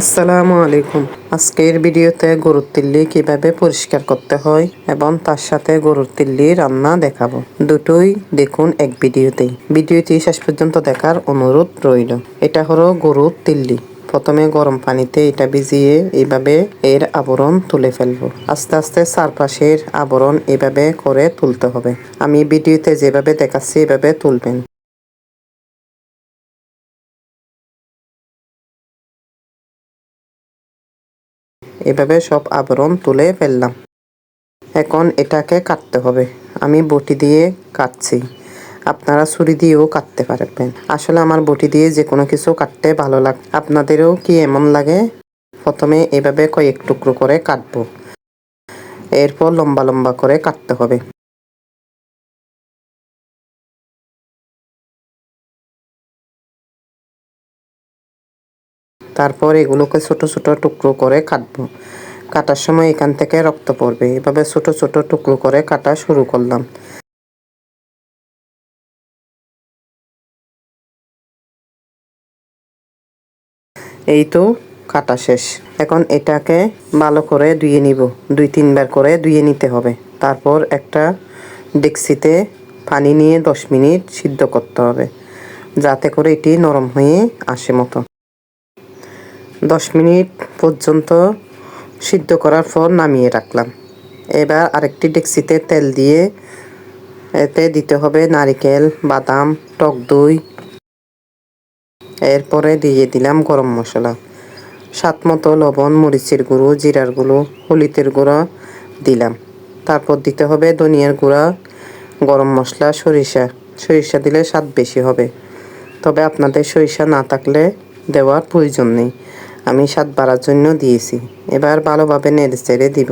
আসসালামু আলাইকুম। আজকের ভিডিওতে গরুর তিল্লি কীভাবে পরিষ্কার করতে হয় এবং তার সাথে গরুর তিল্লি রান্না দেখাবো। দুটোই দেখুন এক ভিডিওতেই। ভিডিওটি শেষ পর্যন্ত দেখার অনুরোধ রইল। এটা হলো গরুর তিল্লি। প্রথমে গরম পানিতে এটা ভিজিয়ে এইভাবে এর আবরণ তুলে ফেলব। আস্তে আস্তে চারপাশের আবরণ এভাবে করে তুলতে হবে। আমি ভিডিওতে যেভাবে দেখাচ্ছি এভাবে তুলবেন। এভাবে সব আবরণ তুলে ফেললাম। এখন এটাকে কাটতে হবে। আমি বটি দিয়ে কাটছি। আপনারা ছুরি দিয়েও কাটতে পারবেন। আসলে আমার বটি দিয়ে যে কোনো কিছু কাটতে ভালো লাগে আপনাদেরও কি এমন লাগে? প্রথমে এভাবে কয়েক টুকরো করে কাটবো। এরপর লম্বা লম্বা করে কাটতে হবে। তারপর এগুলোকে ছোট ছোট টুকরো করে কাটবো। কাটার সময় এখান থেকে রক্ত পড়বে। এভাবে ছোট ছোট টুকরো করে কাটা শুরু করলাম। এই তো কাটা শেষ। এখন এটাকে ভালো করে ধুয়ে নিব। দুই তিনবার করে ধুয়ে নিতে হবে। তারপর একটা ডেক্সিতে পানি নিয়ে দশ মিনিট সিদ্ধ করতে হবে। যাতে করে এটি নরম হয়ে আসে মতো। দশ মিনিট পর্যন্ত সিদ্ধ করার পর নামিয়ে রাখলাম। এবার আরেকটি ডেক্সিতে তেল দিয়ে, এতে দিতে হবে নারিকেল, বাদাম, টক দই। এরপরে দিয়ে দিলাম গরম মশলা। স্বাদ মতো লবণ, মরিচের গুঁড়ো, জিরার গুঁড়ো হলিতের গুঁড়ো দিলাম। তারপর দিতে হবে ধনিয়ার গুঁড়া, গরম মশলা, সরিষা। সরিষা দিলে স্বাদ বেশি হবে। তবে আপনাদের সরিষা না থাকলে দেওয়ার প্রয়োজন নেই। আমি স্বাদ বাড়ার জন্য দিয়েছি। এবার ভালোভাবে নেড়ে চেড়ে দিব।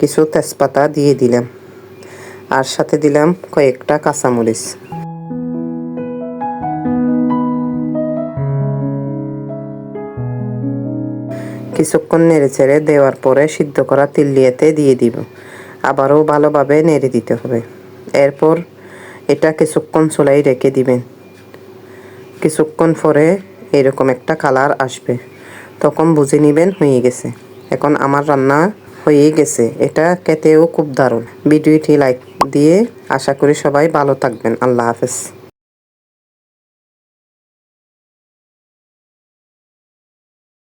কিছু তেজপাতা দিয়ে দিলাম। আর সাথে দিলাম কয়েকটা কাঁচামরিচ। কিছুক্ষণ নেড়ে চেড়ে দেওয়ার পরে সিদ্ধ করা তিল্লিয়াতে দিয়ে দিব। আবারও ভালোভাবে নেড়ে দিতে হবে। এরপর এটা কিছুক্ষণ চুলাই রেখে দিবেন। কিছুক্ষণ পরে এরকম একটা কালার আসবে। তখন বুঝে নেবেন হয়ে গেছে। এখন আমার রান্না হয়ে গেছে। এটা খেতেও খুব দারুণ। ভিডিওটি লাইক দিয়ে আশা করি সবাই ভালো থাকবেন। আল্লাহ হাফেজ।